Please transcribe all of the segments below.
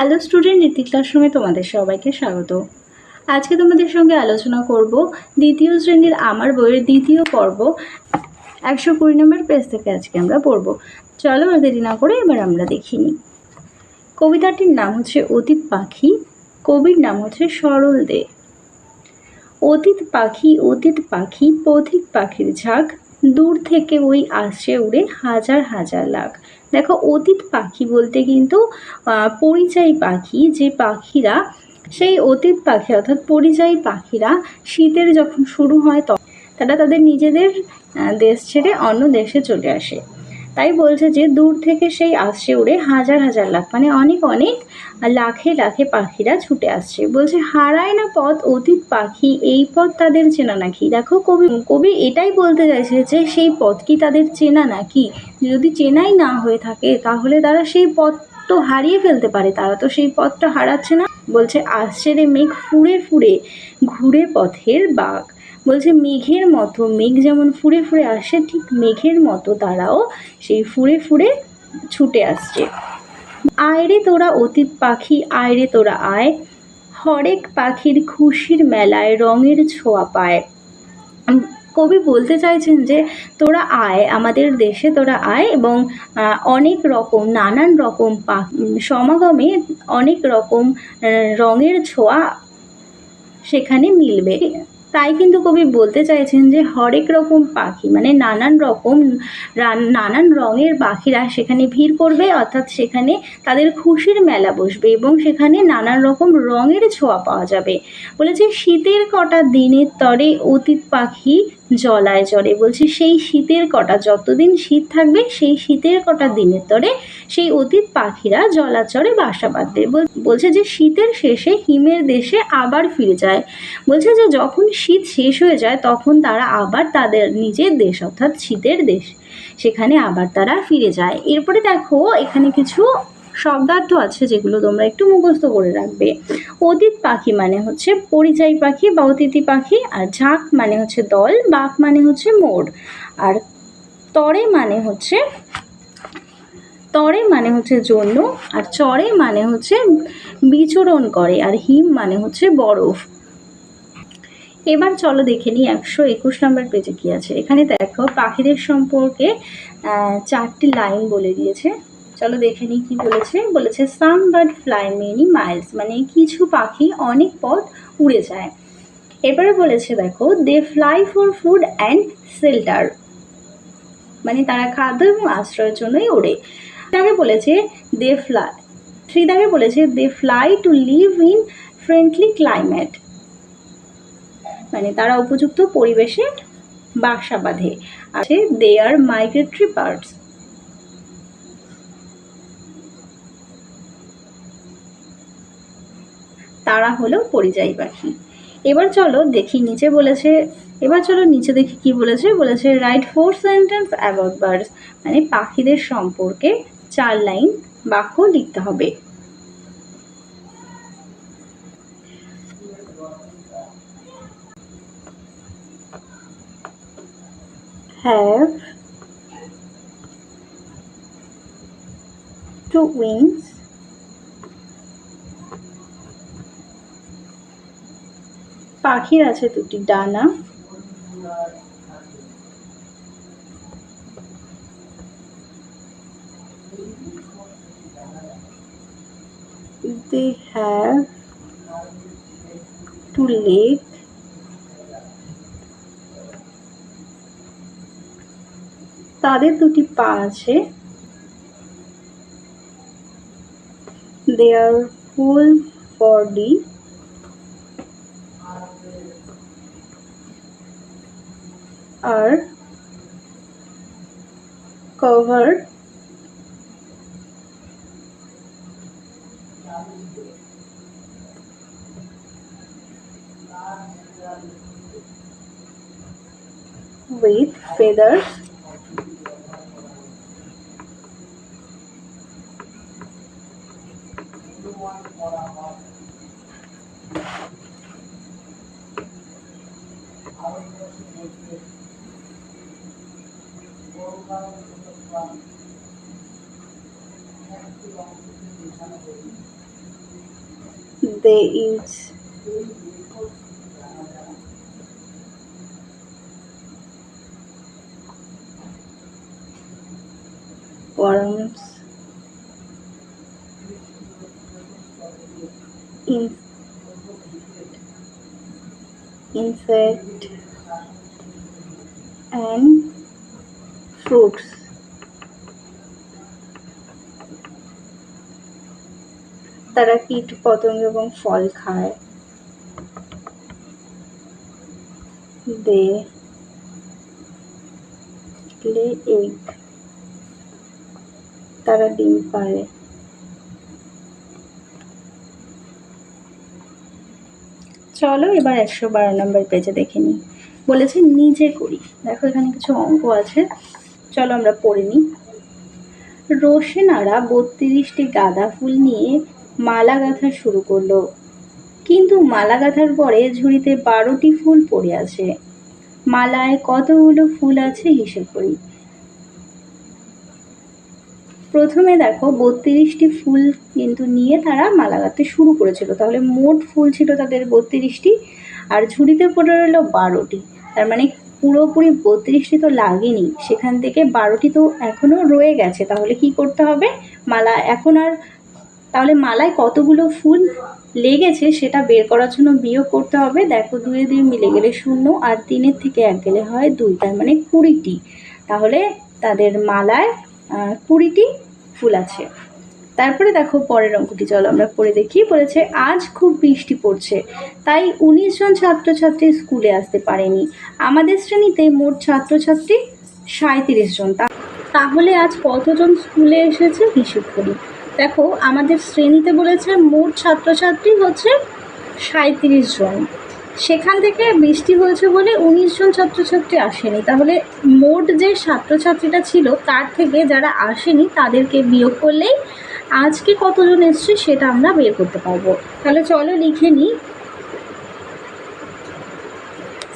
Hello student রীতি ক্লাসরুমে তোমাদের সবাইকে স্বাগত। আজকে তোমাদের সঙ্গে আলোচনা করব দ্বিতীয় শ্রেণির আমার বইয়ের দ্বিতীয় পর্ব। একশো কুড়ি নম্বর পেজ থেকে আজকে আমরা পড়ব। চলো আর দেরি না করে এবার আমরা দেখিনি কবিতাটির নাম হচ্ছে অতীত পাখি, কবির নাম হচ্ছে সরল দে। অতীত পাখি অতীত পাখি, পথিক পাখির ঝাঁক, দূর থেকে ওই আসছে উড়ে হাজার হাজার লাখ। দেখো অতীত পাখি বলতে কিন্তু পরিযায়ী পাখি, যে পাখিরা, সেই অতীত পাখি, অর্থাৎ পরিযায়ী পাখিরা শীতের যখন শুরু হয়, তখন তারা তাদের নিজেদের দেশ ছেড়ে অন্য দেশে চলে আসে। তাই বলছে যে দূর থেকে সেই আসছে উড়ে হাজার হাজার লাখ। মানে অনেক অনেক লাখে লাখে পাখিরা ছুটে আসছে। বলছে, হারায় না পথ অতীত পাখি, এই পথ তাদের চেনা নাকি? দেখো কবি কবি এটাই বলতে চাইছে যে সেই পথ কি তাদের চেনা নাকি? যদি চেনাই না হয়ে থাকে, তাহলে তারা সেই পথ তো হারিয়ে ফেলতে পারে। তারা তো সেই পথটা হারাচ্ছে না। বলছে, আসছে রে মেঘ ফুরে ফুরে ঘুরে পথের বাঘ। বলছে, মেঘের মতো, মেঘ যেমন ফুরে ফুরে আসে, ঠিক মেঘের মতো তারাও সেই ফুরে ফুরে ছুটে আসছে। আয়রে তোরা অতীত পাখি আয়রে তোরা আয়, হরেক পাখির খুশির মেলায় রঙের ছোঁয়া পায়। কবি বলতে চাইছেন যে, তোরা আয়, আমাদের দেশে তোরা আয় এবং অনেক রকম, নানান রকম সমাগমে অনেক রকম রঙের ছোঁয়া সেখানে মিলবে। তাই কিন্তু কবি বলতে চাইছেন যে হরেক রকম পাখি মানে নানান রকম নানান রঙের পাখিরা সেখানে ভিড় করবে, অর্থাৎ সেখানে তাদের খুশির মেলা বসবে এবং সেখানে নানান রকম রঙের ছোঁয়া পাওয়া যাবে। বলেছে, শীতের কটা দিনের তরে অতীত পাখি জলায় চড়ে বলছে, সেই শীতের কটা, যতদিন শীত থাকবে, সেই শীতের কটা দিনের তরে সেই অতীত পাখিরা জলাচরে বাসা বাঁধবে। বল- বলছে যে শীতের শেষে হিমের দেশে আবার ফিরে যায়। বলছে যে যখন শীত শেষ হয়ে যায়, তখন তারা আবার তাদের নিজের দেশ, অর্থাৎ শীতের দেশ, সেখানে আবার তারা ফিরে যায়। এরপরে দেখো, এখানে কিছু শব্দার্থ আছে যেগুলো তোমরা একটু মুখস্থ করে রাখবে। অতীত পাখি মানে হচ্ছে পরিযায়ী পাখি বা অতিথি পাখি, আর ঝাঁক মানে হচ্ছে দল, বাঘ মানে হচ্ছে মোড় আর তরে মানে হচ্ছে, তরে মানে হচ্ছে জন্য, আর চরে মানে হচ্ছে বিচরণ করে, আর হিম মানে হচ্ছে বরফ। এবার চলো দেখে নিই একশো একুশ নম্বর পেজে কি আছে। এখানে দেখো, পাখিদের সম্পর্কে চারটি লাইন বলে দিয়েছে। চলো দেখে নিই কি বলেছে। বলেছে some bird fly many miles মানে কিছু পাখি অনেক পথ উড়ে যায়। এবারে বলেছে, দেখো they fly for food and shelter মানে তারা খাদ্য এবং আশ্রয়ের জন্যই ওড়ে। তাকে বলেছে দে ফ্লাই থ্রি দাগে বলেছে they fly to live in friendly climate মানে তারা উপযুক্ত পরিবেশে বাসা বাঁধে। আছে দে আর মাইগ্রেটরি বার্ডস তারা হলো পরিযায়ী পাখি। এবার চলো দেখি নিচে বলেছে, এবার চলো নিচে দেখি কি বলেছে বলেছে write four sentence about birds মানে পাখিদের সম্পর্কে চার লাইন বাক্য লিখতে হবে। Have two wings পাখির আছে দুটি ডানা। তাদের দুটি পা আছে। Their full body are covered with feathers use worms. In insect. And fruits তারা কীট, পতঙ্গ এবং ফল খায়। দে লে, এগ, তারা ডিম পারে চলো এবার একশো বারো নম্বর পেজে দেখে নিই। বলেছে, নিজে করি। দেখো, এখানে কিছু অঙ্ক আছে। চলো আমরা পড়ে নিই। রোশেনারা বত্রিশটি গাঁদা ফুল নিয়ে মালা গাঁথা শুরু করল। কিন্তু মালা গাঁথার পরে ঝুড়িতে বারোটি ফুল পড়ে আছে। মালায় কতগুলো ফুল আছে হিসেব করি। প্রথমে দেখো, বত্রিশটি ফুল কিন্তু নিয়ে তারা মালা গাঁথতে শুরু করেছিল। তাহলে মোট ফুল ছিল তাদের বত্রিশটি, আর ঝুড়িতে পড়ে রইল বারোটি। তার মানে পুরোপুরি বত্রিশটি তো লাগেনি। সেখান থেকে বারোটি তো এখনও রয়ে গেছে। তাহলে কি করতে হবে? মালা এখন আর তাহলে মালায় কতগুলো ফুল লেগেছে সেটা বের করার জন্য বিয়োগ করতে হবে। দেখো দুয়ে দুই মিলে গেলে শূন্য আর তিনের থেকে এক গেলে হয় দুই, তার মানে কুড়িটি। তাহলে তাদের মালায় কুড়িটি ফুল আছে। তারপরে দেখো পরের অঙ্কটি চলো আমরা পড়ে দেখি। বলেছে, আজ খুব বৃষ্টি পড়ছে, তাই উনিশ জন ছাত্রছাত্রী স্কুলে আসতে পারেনি। আমাদের শ্রেণীতে মোট ছাত্রছাত্রী সাঁত্রিশ জন। তাহলে আজ কতজন স্কুলে এসেছে? হিসেব করি দেখো, আমাদের শ্রেণীতে বলেছে মোট ছাত্রছাত্রী হচ্ছে সাঁত্রিশ জন। সেখান থেকে বৃষ্টি হয়েছে বলে উনিশ জন ছাত্রছাত্রী আসেনি। তাহলে মোট যে ছাত্রছাত্রীটা ছিল, তার থেকে যারা আসেনি, তাদেরকে বিয়োগ করলেই আজকে কতজন এসছে সেটা আমরা বের করতে পারব। তাহলে চলো লিখে নিই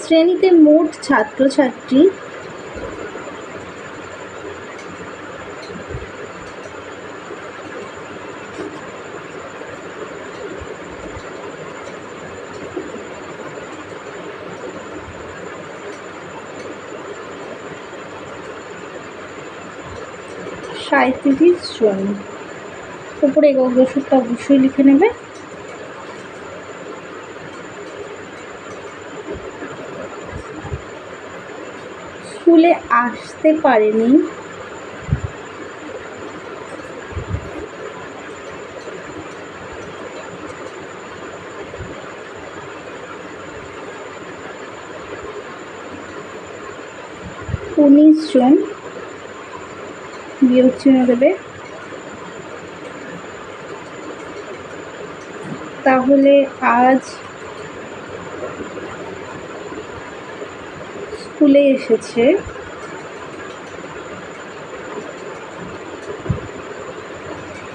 শ্রেণীতে মোট ছাত্রছাত্রী সাঁত্রিশ জন। উপরে অগ্রসরটা অবশ্যই লিখে নেবে। স্কুলে আসতে পারেনি। উনিশ জন। বিয়োগ চিহ্ন দেবে। তাহলে আজ স্কুলে এসেছে।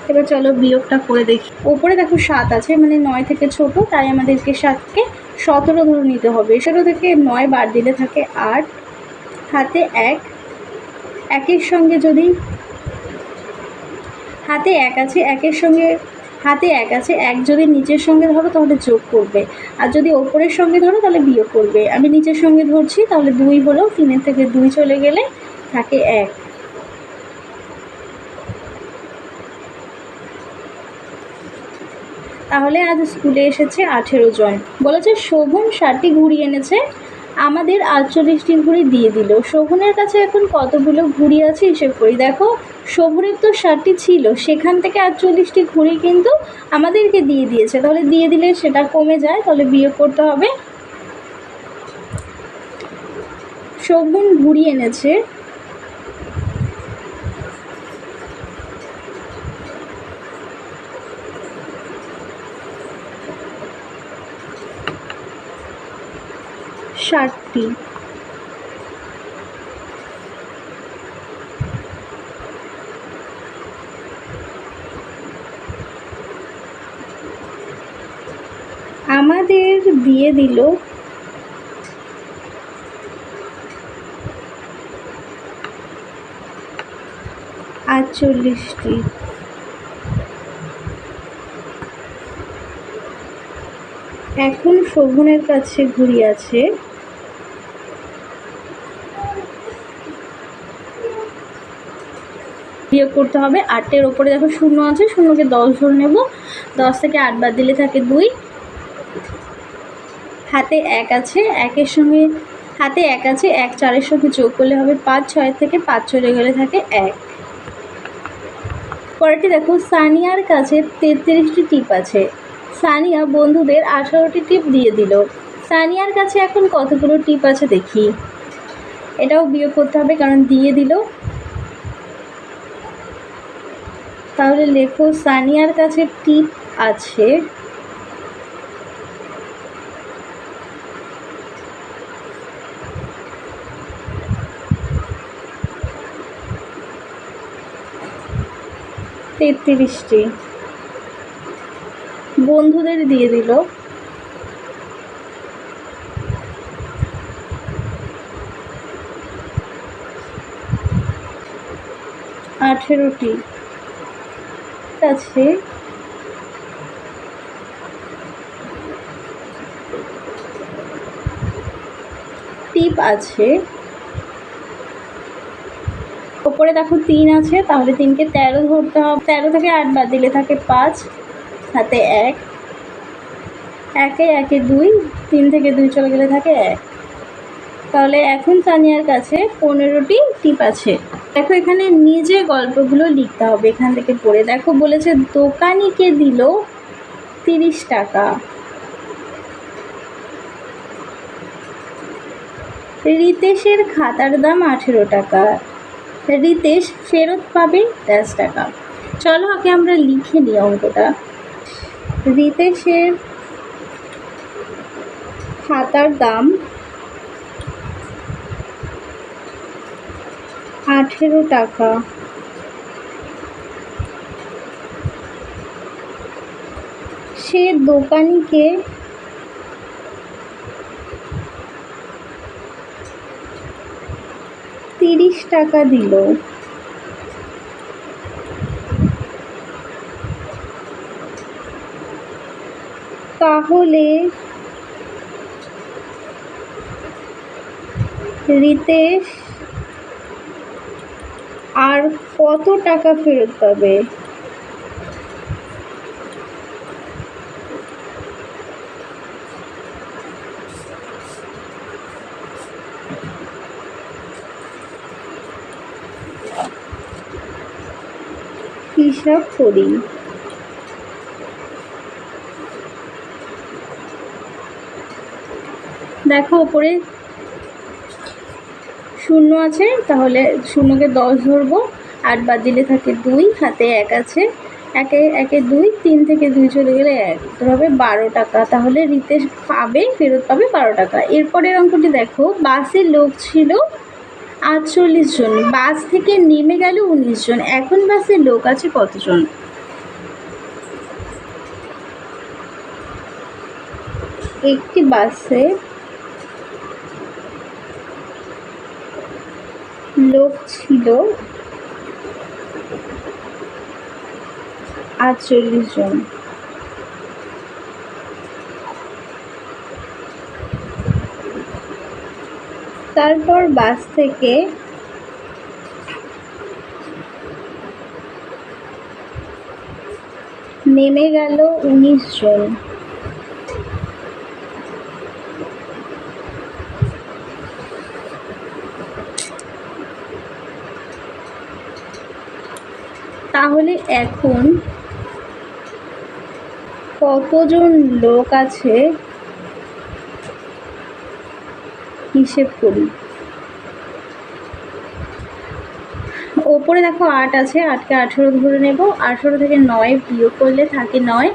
এবার চলো বিয়োগটা করে দেখি। ওপরে দেখো সাত আছে মানে নয় থেকে ছোট, তাই আমাদেরকে সাতকে সতেরো ধরে নিতে হবে। সতেরো থেকে নয় বার দিলে থাকে আট। হাতে এক। একের সঙ্গে যদি হাতে এক আছে, একের সঙ্গে, হাতে এক আছে, এক যদি নিচের সঙ্গে ধরো তাহলে যোগ করবে। আর যদি ওপরের সঙ্গে ধরো তাহলে বিয়োগ করবে। আমি নিচের সঙ্গে ধরছি তাহলে দুই হলো, তিনের থেকে দুই চলে গেলে থাকে এক। তাহলে আজ স্কুলে এসেছে আঠেরো জন। বলেছে শোভন ষাটটি ঘুড়ি এনেছে। আমাদের আটচল্লিশটি ঘুড়ি দিয়ে দিল। শোভনের কাছে এখন কতগুলো ঘুড়ি আছে হিসেব করি। দেখো, শোভনের তো ষাটটি ছিল, সেখান থেকে আটচল্লিশটি ঘুড়ি কিন্তু আমাদেরকে দিয়ে দিয়েছে। তাহলে দিয়ে দিলে সেটা কমে যায়, তাহলে বিয়োগ করতে হবে। শোভন ঘুড়ি এনেছে। ষাটটি। আমাদের দিয়ে দিল আটচল্লিশটি। এখন শোভনের কাছে ঘুড়ি বিয়োগ করতে হবে। আটের ওপরে দেখো শূন্য আছে, শূন্যকে দশ ধরে নেব। দশ থেকে আট বাদ দিলে থাকে দুই। হাতে এক আছে, একের সঙ্গে, হাতে এক আছে, এক চারের সঙ্গে যোগ করলে হবে পাঁচ, ছয়ের থেকে পাঁচ চলে গেলে থাকে এক। পরেরটি দেখো, সানিয়ার কাছে তেত্রিশটি টিপ আছে। সানিয়া বন্ধুদের আঠারোটি টিপ দিয়ে দিল। সানিয়ার কাছে এখন কতগুলো টিপ আছে দেখি। এটাও বিয়োগ করতে হবে কারণ দিয়ে দিল। তাহলে লেখো সানিয়ার কাছে টিপ আছে। তেত্রিশটি। বন্ধুদের দিয়ে দিল। আঠেরোটি। আছে। টিপ আছে। ওপরে দেখো তিন আছে, তাহলে তিনকে তেরো ধরতে হবে। তেরো থেকে আট বাদ দিলে থাকে পাঁচ হাতে এক। একে একে দুই, তিন থেকে দুই চলে গেলে থাকে এক। তাহলে এখন সানিয়ার কাছে পনেরোটি টিপ আছে। দেখো এখানে নিজে গল্পগুলো লিখতে হবে, এখান থেকে পড়ে। দেখো বলেছে দোকানিকে দিল তিরিশ টাকা। রিতেশের খাতার দাম আঠেরো টাকা। রিতেশ ফেরত পাবে দশ টাকা। চলো আগে আমরা লিখে নিই অঙ্কটা। রিতেশের খাতার দাম আঠেরো টাকা। সে দোকানিকে তিরিশ টাকা দিল। তাহলে রিতেশ আর কত টাকা ফেরত পাবে? হিসাব করি? দেখো ওপরে শূন্য আছে, তাহলে শূন্যকে দশ ধরবো। আট বাদ দিলে থাকে দুই, হাতে এক আছে। একে একে দুই, তিন থেকে দুই চলে গেলে এক। হবে বারো টাকা। তাহলে রিতেশ পাবে, ফেরত পাবে বারো টাকা। এরপরের অঙ্কটি দেখো বাসে লোক ছিল আটচল্লিশ জন। বাস থেকে নেমে গেল উনিশ জন। এখন বাসে লোক আছে কতজন? একটি বাসে লোক ছিল আটচল্লিশ জন। তারপর বাস থেকে নেমে গেল উনিশ জন। তাহলে এখন কতজন লোক আছে? হিসেব করি। ওপরে দেখো আট আছে, আটকে আঠেরো ধরে নেব। আঠেরো থেকে নয় বিয়োগ করলে থাকে নয়।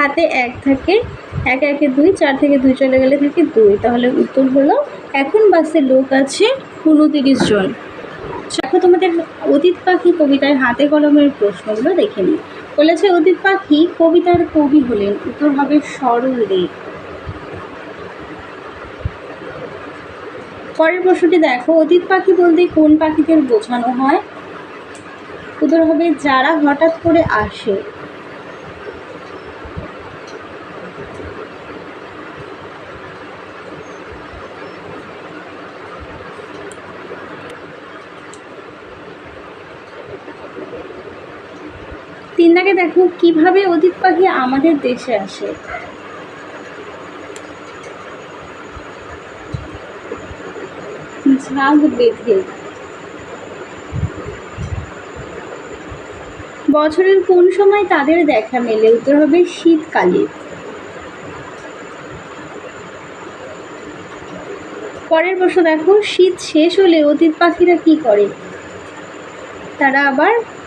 হাতে এক থাকে, এক একে দুই, চার থেকে দুই চলে গেলে থাকে দুই। তাহলে উত্তর হলো, এখন বাসে লোক আছে উনতিরিশ জন। দেখো তোমাদের অতীত পাখি কবিতায় হাতে কলমের প্রশ্নগুলো দেখে নিই। বলেছে অতীত পাখি কবিতার কবি হলেন, উত্তর হবে সরল দে পরের প্রশ্নটি দেখো, অতীত পাখি বলতে কোন পাখিদের বোঝানো হয়? উত্তর হবে যারা হঠাৎ করে আসে। তিন দাগে দেখো কীভাবে অতীত পাখি আমাদের দেশে আসে? ঝাঁক বেঁধে। বছরের কোন সময় তাদের দেখা মেলে, উত্তর হবে শীতকালে। পরের প্রশ্ন দেখো, শীত শেষ হলে অতীত পাখিরা কি করে? তারা আবার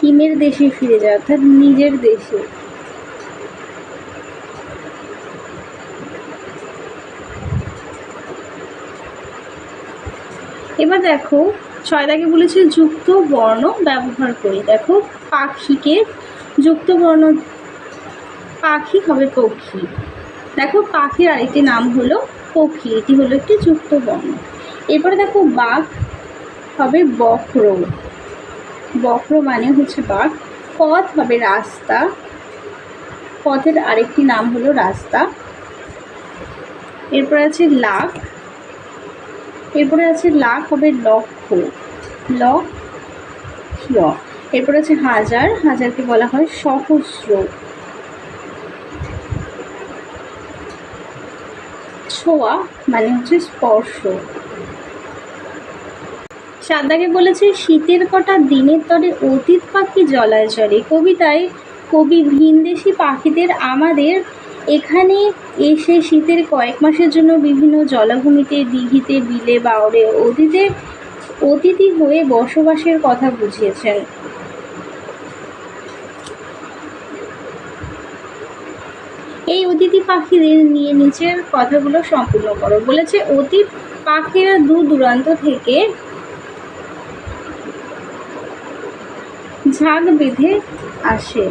হিমের দেশে ফিরে যায়, অর্থাৎ নিজের দেশে। এবার দেখো ছয় দাগে বলেছে যুক্ত বর্ণ ব্যবহার করি। দেখো, পাখিকে যুক্ত বর্ণ, পাখি হবে পক্ষী। দেখো, পাখির আরেকটি নাম হলো পক্ষী, এটি হলো একটি যুক্ত বর্ণ। এরপরে দেখো, বাঘ হবে বক্র। বক্র মানে হচ্ছে বাঘ। পথ হবে রাস্তা। পথের আরেকটি নাম হলো রাস্তা। এরপর আছে লাখ। এরপরে আছে লাখ হবে লক্ষ্য লক্ষ্য এরপর আছে হাজার। হাজারকে বলা হয় সহস্র। ছোঁয়া মানে হচ্ছে স্পর্শ। সাদাকে বলেছে, শীতের কটা দিনের তরে অতীত পাখি জলায় চলে কবিতায় কবি ভিনদেশি পাখিদের আমাদের এখানে এসে শীতের কয়েক মাসের জন্য বিভিন্ন জলাভূমিতে, দিঘিতে, বিলে বাউরে অতীতে অতিথি হয়ে বসবাসের কথা বুঝিয়েছেন। এই অতিথি পাখিদের নিয়ে নিচের কথাগুলো সম্পূর্ণ করো। বলেছে, অতীত পাখিরা দূর দূরান্ত থেকে ঝাঁক বেঁধে আসে।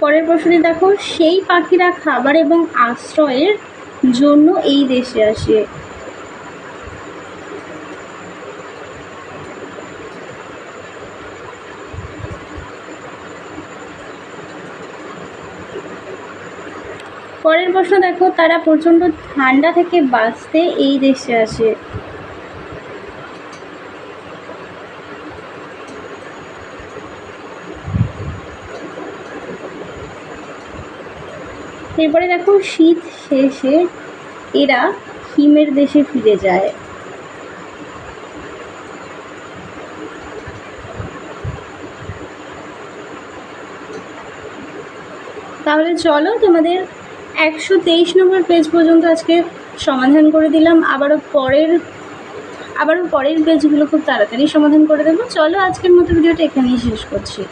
পরের প্রশ্নে দেখো, সেই পাখিরা খাবার এবং আশ্রয়ের জন্য এই দেশে আসে পরের প্রশ্ন দেখো, তারা প্রচণ্ড ঠান্ডা থেকে বাঁচতে এই দেশে আসে। এরপরে দেখো, শীত শেষে এরা হিমের দেশে ফিরে যায়। তাহলে চলো তোমাদের একশো তেইশ নম্বর পেজ পর্যন্ত আজকে সমাধান করে দিলাম। আবারও পরের আবারও পরের পেজগুলো খুব তাড়াতাড়ি সমাধান করে দেবো। চলো আজকের মতো ভিডিওটা এখানেই শেষ করছি।